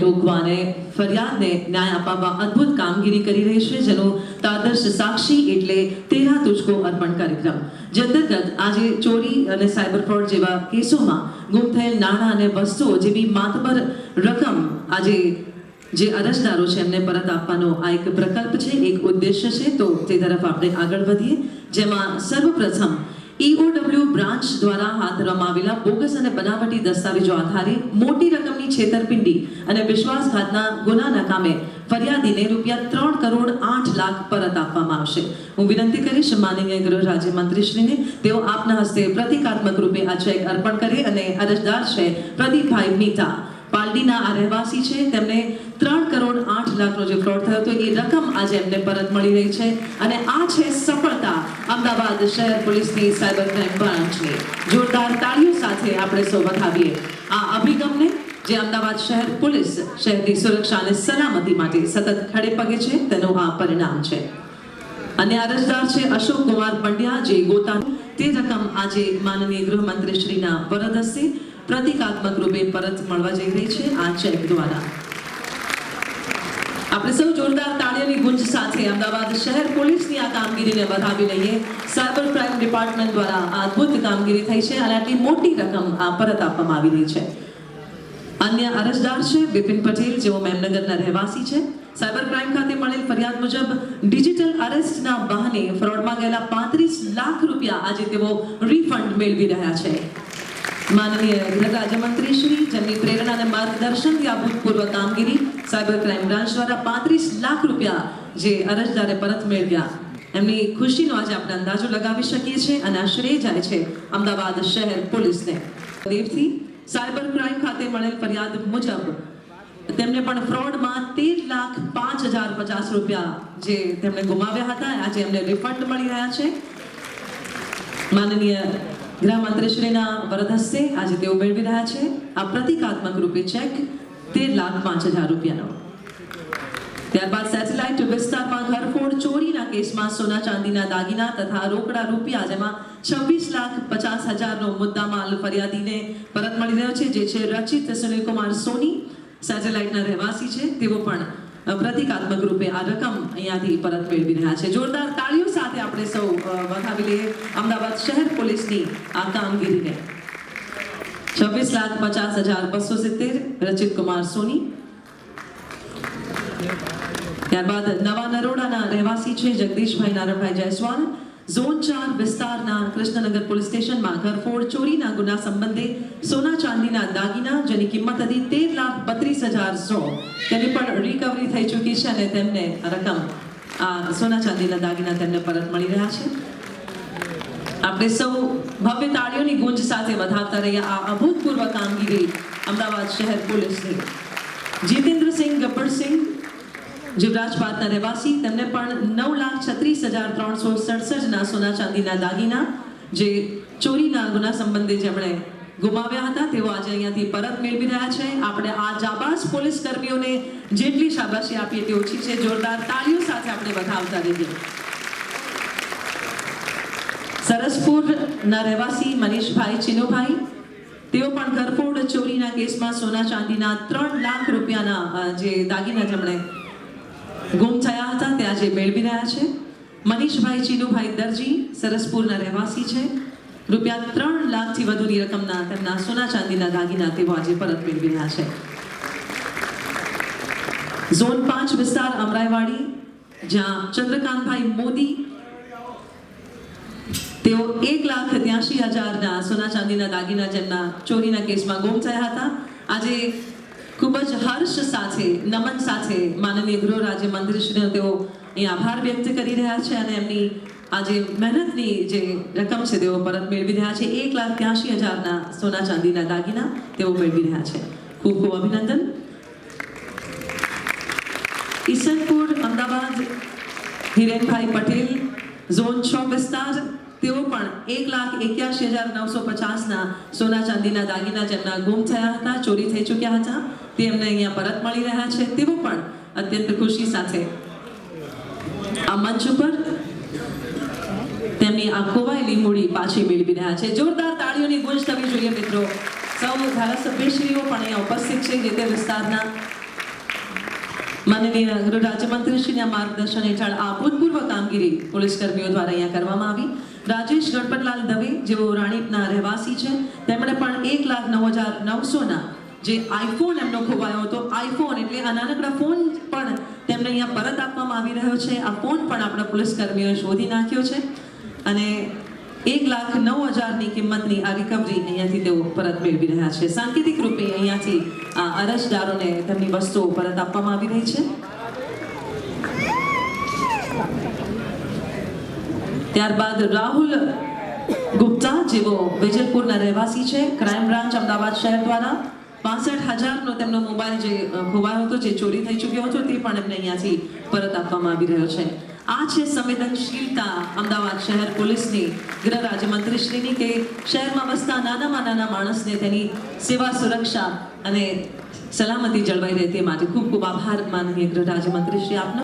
રોકવા અને ફરિયાદને ન્યાય અપાવવા અદ્ભુત કામગીરી કરી રહી છે, જેનો તાદર્શ સાક્ષી એટલે તેરા તુજકો અર્પણ કાર્યક્રમ. જે અંતર્ગત આજે ચોરી અને સાયબર ફ્રોડ જેવા કેસોમાં ગુમ થયેલ નાણાં અને વસ્તુઓ જેવી માતબર રકમ આજે જે અરજદારો છે, એમને પરત આપવાનો આ એક પ્રકલ્પ છે, એક ઉદ્દેશ્ય છે. તો તે તરફ આપણે આગળ વધીએ. જેમાં સર્વપ્રથમ ઈઓડબ્લ્યુ બ્રાન્ચ દ્વારા હાથ ધરવામાં આવેલા બોગસ અને બનાવટી દસ્તાવેજો આધારે મોટી રકમની છેતરપિંડી અને વિશ્વાસઘાતના ગુનાના કામે ફરિયાદીને રૂપિયા ત્રણ કરોડ આઠ લાખ પરત આપવામાં આવશે. હું વિનંતી કરીશ માનનીય ગૃહ રાજ્યમંત્રીશ્રીને, તેઓ આપના હસ્તે પ્રતિકાત્મક રૂપે આ ચેક અર્પણ કરે અને અરજદાર છે પ્રદીપભાઈ મીતા. પાલડીના આ રહેવાસી છે, તેમને ત્રણ કરોડ આઠ લાખનો જે ફ્રોડ થયો હતો, એ રકમ આજે એમને પરત મળી રહી છે અને આ છે સફળતા. અમદાવાદ શહેર પોલીસની સાયબર ક્રાઇમ બ્રાન્ચની જોરદાર તાળીઓ સાથે આપણે સૌ વધાવીએ. આ અભિગમને જે અમદાવાદ શહેર પોલીસ શહેરની સુરક્ષા અને સલામતી માટે સતત ખડે પગે છે, તેનું આ પરિણામ છે. અને અરજદાર છે અશોક કુમાર પંડ્યા, જે ગોતા તે રકમ આજે માનનીય ગૃહમંત્રી શ્રીના વરદ હસ્તે પ્રતિકાત્મક રૂપે પરત મળવા જઈ રહી છે. આ ચેક દ્વારા. આપણે સૌ જોરદાર તાળીઓની ગુંજ સાથે અમદાવાદ શહેર પોલીસની આ કામગીરીને વધાવી લઈએ. સાયબર ક્રાઇમ ડિપાર્ટમેન્ટ દ્વારા આ અદ્ભુત કામગીરી થઈ છે અને આટલી મોટી રકમ આ પરત આપવામાં આવી રહી છે. અન્ય અરજદાર છે, બિપિન પટેલ, જેઓ મેમનગરના રહેવાસી છે. સાયબર ક્રાઇમ ખાતે મળેલ ફરિયાદ મુજબ, ડિજિટલ અરેસ્ટના બહાને ફ્રોડમાં ગયેલા પાંત્રીસ લાખ રૂપિયા આજે તેઓ રિફંડ મેળવી રહ્યા છે. માનનીય ગૃહ રાજ્યમંત્રી શ્રી, જેમની પ્રેરણા અને માર્ગદર્શનથી આ ભૂતપૂર્વ કામગીરી સાયબર ક્રાઇમ બ્રાન્ચ દ્વારા પાંત્રીસ લાખ રૂપિયા જે અરજદારે પરત મેળવ્યા. એમની ખુશીનો આજે આપણે અંદાજો લગાવી શકીએ છીએ અને આ જાય છે અમદાવાદ શહેર પોલીસને. દેવથી સાયબર ક્રાઇમ ખાતે મળેલ ફરિયાદ મુજબ, તેમને પણ ફ્રોડમાં તેર લાખ પાંચ હજાર પચાસ રૂપિયા જે તેમણે ગુમાવ્યા હતા, આજે એમને રિફંડ મળી રહ્યા છે. માનનીય ગૃહમંત્રીશ્રીના વરદ હસ્તે આજે તેઓ મેળવી રહ્યા છે. આ પ્રતિકાત્મક રૂપે ચેક તેર લાખ પાંચ હજાર રૂપિયાનો. ત્યારબાદ સેટેલાઇટ વિસ્તારમાં કેસમાં સોના ચાંદીના દાગીના તથા રોકડા રૂપિયા જેમાં છવ્વીસ લાખ પચાસ હજારનો મુદ્દામાલ ફરિયાદીને પરત મળી રહ્યો છે, જે છે રચિત સુનિલકુમાર સોની. સેટેલાઇટના રહેવાસી છે, તેઓ પણ પ્રતિકાત્મક રૂપે આ રકમ અહીંયાથી પરત મેળવી રહ્યા છે. જોરદાર તાળીઓ સાથે આપણે સૌ વધાવી લઈએ. અમદાવાદ શહેર પોલીસની આ કામગીરીને. છવ્વીસ લાખ પચાસ હજાર બસો સિત્તેર રચિત કુમાર સોની. ત્યારબાદ નવા નરોડાના રહેવાસી છે જગદીશભાઈ નારણભાઈ જયસ્વાલ. ઝોન ચાર વિસ્તારના કૃષ્ણનગર પોલીસ સ્ટેશનમાં ઘરફોડ, ચોરીના ગુના સંબંધે સોના ચાંદીના દાગીના જેની કિંમત હતી તેર લાખ બત્રીસ હજાર સો. તેની પણ રિકવરી થઈ ચૂકી છે અને તેમને રકમ, આ સોના ચાંદીના દાગીના તેમને પરત મળી રહ્યા છે. આપણે સૌ ભવ્ય તાળીઓની ગુંજ સાથે વધાવતા રહ્યા આ અભૂતપૂર્વ કામગીરી અમદાવાદ શહેર પોલીસની જીતેન્દ્રસિંહ ગબ્બરસિંહ જીવરાજપાતના રહેવાસી, તેમને પણ નવ લાખ છત્રીસ હજાર ત્રણસો સડસઠના સોના ચાંદીના દાગીના, જે ચોરીના ગુના સંબંધે જેમણે ગુમાવ્યા હતા, તેઓ આજે અહીંયાથી પરત મેળવી રહ્યા છે. આપણે આ જાબાઝ પોલીસ કર્મીઓને જેટલી શાબાશી આપીએ તે ઓછી છે. જોરદાર તાળીઓ સાથે આપણે વધાવતા રહીએ. સરસપુરના રહેવાસી મનીષભાઈ ચિનુભાઈ, તેઓ પણ ઘરફોડ ચોરીના કેસમાં સોના ચાંદીના ત્રણ લાખ રૂપિયાના જે દાગીના જેમણે ગુમ થયા હતા, તે આજે મેળવી રહ્યા છે. મનીષભાઈ ચીનુભાઈ દરજી સરસપુરના રહેવાસી છે. રૂપિયા ત્રણ લાખથી વધુની રકમના તેમના સોના ચાંદીના દાગીના તેઓ આજે પરત મેળવી રહ્યા છે. ઝોન પાંચ વિસ્તાર અમરાઈવાડી, જ્યાં ચંદ્રકાંતભાઈ મોદી, તેઓ એક લાખ ત્યાસી હજારના સોના ચાંદીના દાગીના જેમના ચોરીના કેસમાં ગુમ થયા હતા. આજે ખૂબ જ હર્ષ સાથે, નમન સાથે માનનીય ગૃહ રાજ્ય મંત્રીશ્રીનો તેઓ અહીં આભાર વ્યક્ત કરી રહ્યા છે અને એમની આજે મહેનતની જે રકમ છે તેઓ પરત મેળવી રહ્યા છે. એક લાખ ત્યાસી હજારના સોના ચાંદીના દાગીના તેઓ મેળવી રહ્યા છે. ખૂબ ખૂબ અભિનંદન. ઈસનપુર, અમદાવાદ, હિરેનભાઈ પટેલ, ઝોન છ વિસ્તાર, તેઓ પણ એક લાખ એક્યાસી હજાર નવસો પચાસના સોના ચાંદીના દાગીના જેમના ગુમ થયા હતા, ચોરી થઈ ચૂક્યા હતા. તે એમને અહીંયા પરત મળી રહ્યા છે. તેઓ પણ અત્યંત ખુશી સાથે આ મંચ ઉપર તેમની આ ખોવાયેલી મૂડી પાછી મેળવી રહ્યા છે. જોરદાર તાળીઓની ગુંજ થવી જોઈએ મિત્રો. સૌ ધારાસભ્યશ્રીઓ પણ અહીંયા ઉપસ્થિત છે જે તે વિસ્તારના માનનીય ગૃહ રાજ્યમંત્રીશ્રીના માર્ગદર્શન હેઠળ આ અભૂતપૂર્વ કામગીરી પોલીસ કર્મીઓ દ્વારા અહીંયા કરવામાં આવી. રાજેશ ગણપતલાલ દવે જેઓ રાણીપના રહેવાસી છે. તેમણે પણ એક લાખ નવ હજાર નવસોના જે આઈફોન એમનો ખોવાયો હતો. આઈફોન એટલે આ નાનકડા ફોન પણ તેમને અહીંયા પરત આપવામાં આવી રહ્યો છે. આ ફોન પણ આપણા પોલીસ કર્મીઓએ શોધી નાખ્યો છે. અને એક લાખ નવ હજારની કિંમતની આ રિકવરી અહીંયાથી તેઓ પરત મેળવી રહ્યા છે. સાંકેતિક રૂપે અહીંયાથી આ અરજદારોને તેમની વસ્તુઓ પરત આપવામાં આવી રહી છે. ત્યારબાદ રાહુલ ગુપ્તા જેઓ વેજલપુરના રહેવાસી છે. ક્રાઇમ બ્રાન્ચ અમદાવાદ શહેર દ્વારા પાસઠ હજારનો તેમનો મોબાઈલ જે ખોવાયો હતો, જે ચોરી થઈ ચૂક્યો હતો, તે પણ એમને અહીંયાથી પરત આપવામાં આવી રહ્યો છે. આ છે સંવેદનશીલતા અમદાવાદ શહેર પોલીસની. ગૃહ રાજ્યમંત્રીશ્રીની કે શહેરમાં વસતા નાનામાં નાના માણસને તેની સેવા સુરક્ષા અને સલામતી જળવાઈ રહે તે માટે ખૂબ ખૂબ આભાર માનનીય ગૃહ રાજ્યમંત્રીશ્રી આપનો.